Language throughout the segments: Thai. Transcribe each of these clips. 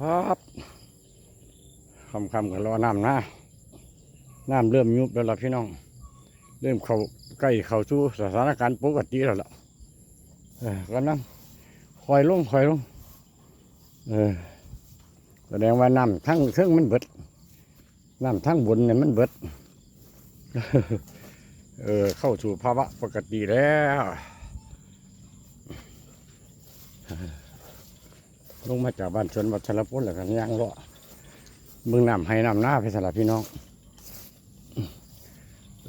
ครับคำคำๆกับรอน้ำนะน้ำเริ่มยุบแล้วล่ะพี่น้อง เริ่มเข้าใกล้เข้าสู่สถานการณ์ปกติแล้วล่ะกำลังคอยลงคอยลงเออแสดงว่าน้ำทั้งเครื่องมันเบิดน้ำทั้งบนเนี่ยมันเบิด เออเข้าสู่ภาวะปกติแล้ว ลงมาจากบ้านชนวัชรพลแล้วกันย่างเลาะมึงนำให้นำหน้าไปสลับพี่น้อง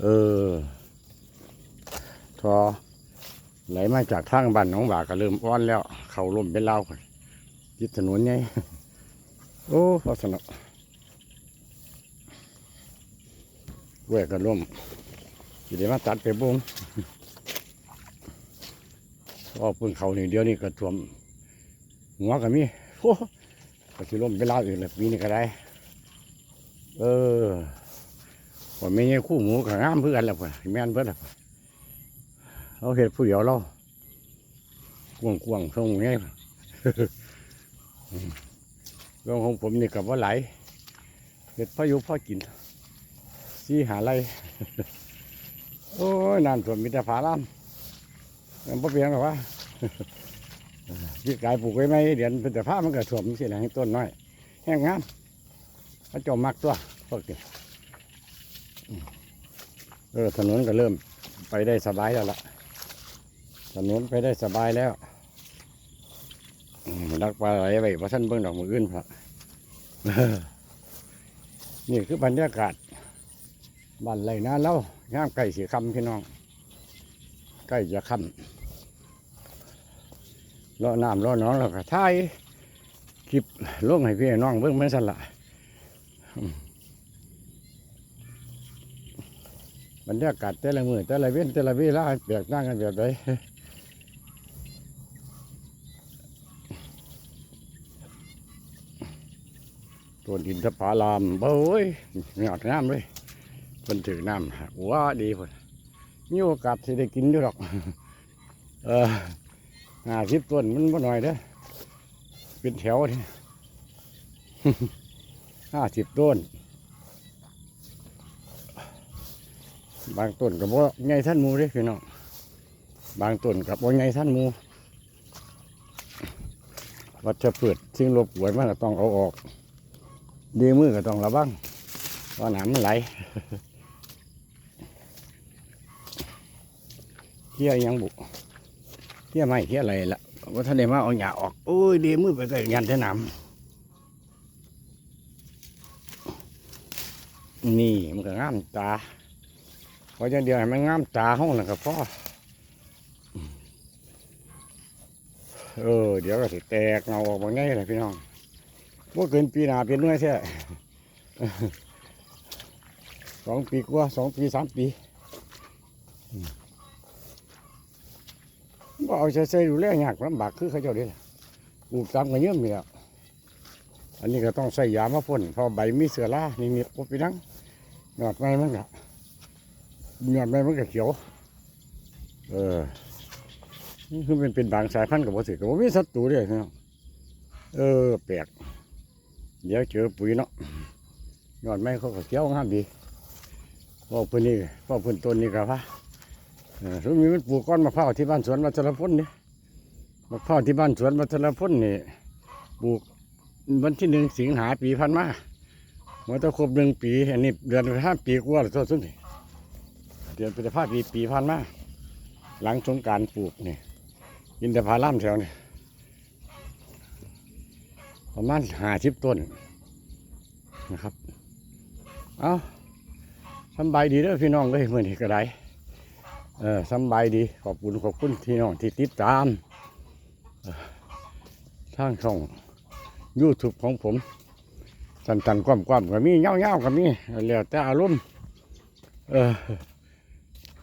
เออ ทอไหลมาจากทางบ้านหนองบากก็เริ่มอ้อนแล้ว เขาล่มเป็นเล่าวก่อนยึดถนนไงโอ้พอสนุกเว้ยก็ล่มทีเดีมาตัดไปบุ้งพอพึ่งเขาหนี่งเดียวนี่ก็ท่วม หัวก็มีโอ้ก็สิล่มเวลาอื่นเลยปีนี้ก็ได้ เออผมไม่ใช่คู่หมูกับงามเพื่อนแล้วพ่ะแม่นเพื่อนแล้วพ่ะเราเห็ดผู้เดียวเรากวงกวงๆทรงไงเรื่องของผมนี่กับว่าไหลเห็ดพ่ออยู่พ่อกินสีหาไรโอ้ยนานส่วนมีแต่ผาล่ามยังพ่เพียงหรอกวะ พี่กายปลูกไว้ไหมเดี๋ยวเป็นแต่ผ้ามันก็ถ่วมสินะให้ต้นน้อย แห้งงามพระเจ้ามักตัวพวกนี้เออถนนก็เริ่มไปได้สบายแล้วล่ะ ถนนไปได้สบายแล้วอืมดักปลาไหลไปเพราะท่านเบิ่งดอกมืออื่นพระนี่คือบรรยากาศบ้านไรนะเล่าย่ามไก่สีคำพี่น้องใกล้จะคำ รอน้ำรอน้องแล้วก็ถ่ายคลิปลงให้พี่น้องเบิ่งเหมือนสันละอืมบรรยากาศแต่ละมือแต่ละเว้นแต่ละเวลาแตกต่างกันแบบใดต้นอินทผลามเบ้ยมีอดน้ำเลยคนถือน้ำว้าดีพุ่นมีโอกาสที่ได้กินด้วยหรอก เออ ห้าสิบต้นมันบ่หน่อยเด้อเป็นแถวนี่ห้าสิบต้น บางต้นกับว่าไงท่านมูเด้พี่น้องบางต้นกับว่าไงท่านมูวัชพืชสิ่งรบกวนมันก็ต้องเอาออก ดีมือก็ต้องระวังว่าหนามมันไหลเที่ยยังบุ เที่ยไม่เที่ยอะไรละว่าท่านได้มาเอาหยาออกโอ้ยดีมือไปก็ยันเท่น้ำนี่มันก็งามตาเพราะอย่างเดียวให้มันงามตาห้องนั่นก็พอเออเดี๋ยวก็สิแตกเงาออกมาง่ายเลยพี่น้องว่าเกินปีหนาเป็นหน่วยแท้สองปีกว่าสองปีสามปี บ่เอาใจใส่ดูแลยากลำบากคือเขาเจ้าเด้ปลูกตามกันเยอะมีแล้วอันนี้ก็ต้องใส่ยามาพ่นพอใบมีเสือล่านี่มีปปีนังหยอดไม้มันก็หยอดไม้มันก็เขียว เออนี่คือเป็นเป็นบางสายพันธุ์กับบ่ถือกับบ่มีศัตรูด้เนะเออแปลกเดี๋ยวเจอปุ๋ยเนาะหยอดไม้เขาก็เขียวงามดีพอพื้นนี่พอพื้นต้นนี่ก็ว่า เออทุกมีมันปลูกก้อนมะพร้าวที่บ้านสวนวัชรพลนี่มะพร้าวที่บ้านสวนวัชรพลนี่ปลูกวันที่หนึ่งสิงหาปีพันมาเมื่อตะครบหนึ่งปีอันนี้เดือนห้าปีกว่าหรือตัวสุดนี่เดือนพฤษภาปีปีพันมาหลังสงการปลูกนี่อินทผลัมแถวนี่ประมาณห้าสิบต้นนะครับ เอาสำบายดีเด้อพี่น้องเลยเมื่อนี้ก็ได้ เออสบายดีขอบคุณขอบคุณที่น้องที่ติดตามเอ่อทางช่อง YouTube ของผม สันตันๆความก็มีเงาๆก็มีแล้วแต่อารมณ์เออ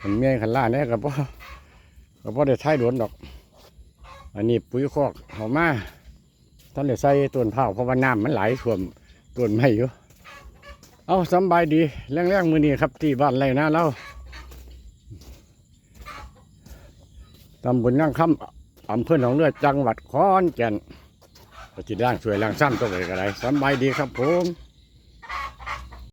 ขันเมียขันล่าเนี่ยก็บ่ก็บ่ได้ใช้โดนดอก อันนี้ปุ๋ยคอกเอามาท่านได้ใส่ต้นเผาเพราะว่าน้ำมันไหลท่วมต้นไม้อยู่ เอาสบายดีแรงๆมือนี้ครับที่บ้านไรนะเรา ตำบลนั่งคำอำเภอหนองเลือดจังหวัดขอนแก่นเอก็จิด่างช่วยล้างซ้ำตัวเลยก็ได้สบายดีครับผม